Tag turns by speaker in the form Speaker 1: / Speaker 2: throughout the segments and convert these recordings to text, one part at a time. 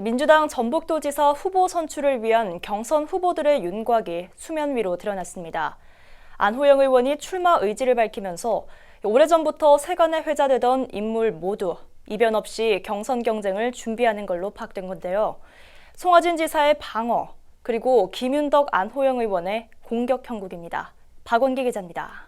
Speaker 1: 민주당 전북도지사 후보 선출을 위한 경선 후보들의 윤곽이 수면 위로 드러났습니다. 안호영 의원이 출마 의지를 밝히면서 오래전부터 세간에 회자되던 인물 모두 이변 없이 경선 경쟁을 준비하는 걸로 파악된 건데요. 송하진 지사의 방어, 그리고 김윤덕 안호영 의원의 공격 형국입니다. 박원기 기자입니다.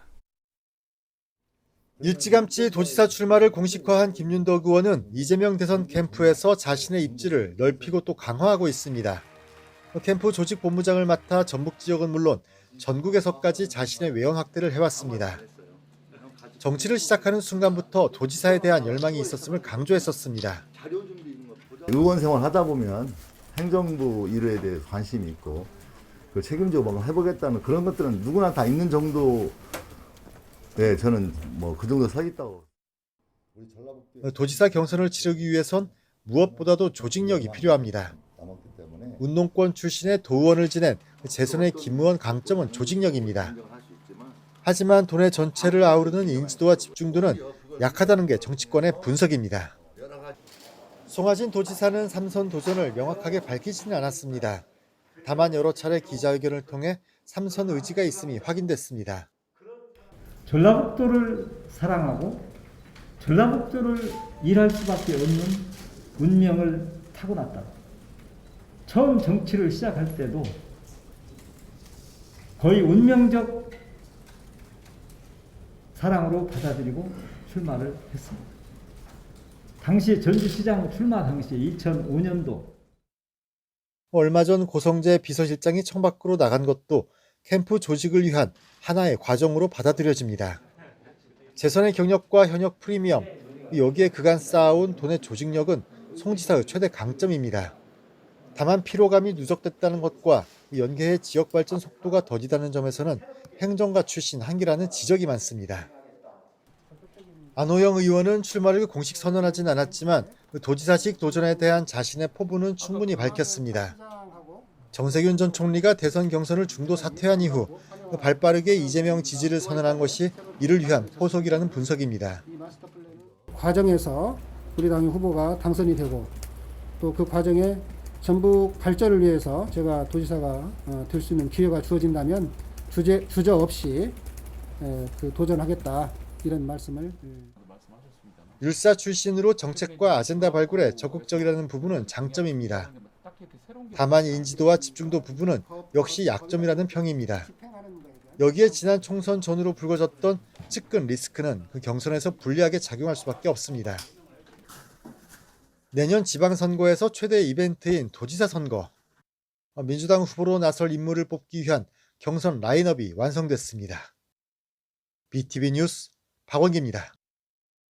Speaker 2: 일찌감치 도지사 출마를 공식화한 김윤덕 의원은 이재명 대선 캠프에서 자신의 입지를 넓히고 또 강화하고 있습니다. 캠프 조직 본부장을 맡아 전북 지역은 물론 전국에서까지 자신의 외연 확대를 해왔습니다. 정치를 시작하는 순간부터 도지사에 대한 열망이 있었음을 강조했었습니다.
Speaker 3: 의원 생활 하다 보면 행정부 일에 대해 관심이 있고 그 책임지고 뭔가 해보겠다는 그런 것들은 누구나 다 있는 정도 네 저는 뭐 그 정도 서 있다고
Speaker 2: 도지사 경선을 치르기 위해선 무엇보다도 조직력이 필요합니다.
Speaker 3: 남았기 때문에
Speaker 2: 운동권 출신의 도의원을 지낸 재선의 김의원 강점은 조직력입니다. 하지만 돈의 전체를 아우르는 인지도와 집중도는 약하다는 게 정치권의 분석입니다. 송하진 도지사는 삼선 도전을 명확하게 밝히지는 않았습니다. 다만 여러 차례 기자회견을 통해 삼선 의지가 있음이 확인됐습니다.
Speaker 4: 전라북도를 사랑하고 전라북도를 일할 수밖에 없는 운명을 타고났다. 처음 정치를 시작할 때도 거의 운명적 사랑으로 받아들이고 출마를 했습니다. 당시 전주시장 출마 당시 2005년도
Speaker 2: 얼마 전 고성재 비서실장이 청밖으로 나간 것도 캠프 조직을 위한 하나의 과정으로 받아들여집니다. 재선의 경력과 현역 프리미엄, 여기에 그간 쌓아온 돈의 조직력은 송 지사의 최대 강점입니다. 다만 피로감이 누적됐다는 것과 연계의 지역 발전 속도가 더디다는 점에서는 행정가 출신 한기라는 지적이 많습니다. 안호영 의원은 출마를 공식 선언하진 않았지만 그 도지사직 도전에 대한 자신의 포부는 충분히 밝혔습니다. 정세균 전 총리가 대선 경선을 중도 사퇴한 이후 그 발빠르게 이재명 지지를 선언한 것이 이를 위한 포석이라는 분석입니다.
Speaker 5: 과정에서 우리 당의 후보가 당선이 되고 또 그 과정에 전북 발전을 위해서 제가 도지사가 어, 될수 있는 기회가 주어진다면 주제 주저 없이 에, 그 도전하겠다 이런 말씀을 예.
Speaker 2: 율사 출신으로 정책과 아젠다 발굴에 적극적이라는 부분은 장점입니다. 다만 인지도와 집중도 부분은 역시 약점이라는 평입니다. 여기에 지난 총선 전후로 불거졌던 측근 리스크는 그 경선에서 불리하게 작용할 수밖에 없습니다. 내년 지방선거에서 최대 이벤트인 도지사 선거. 민주당 후보로 나설 인물을 뽑기 위한 경선 라인업이 완성됐습니다. BTV 뉴스 박원기입니다.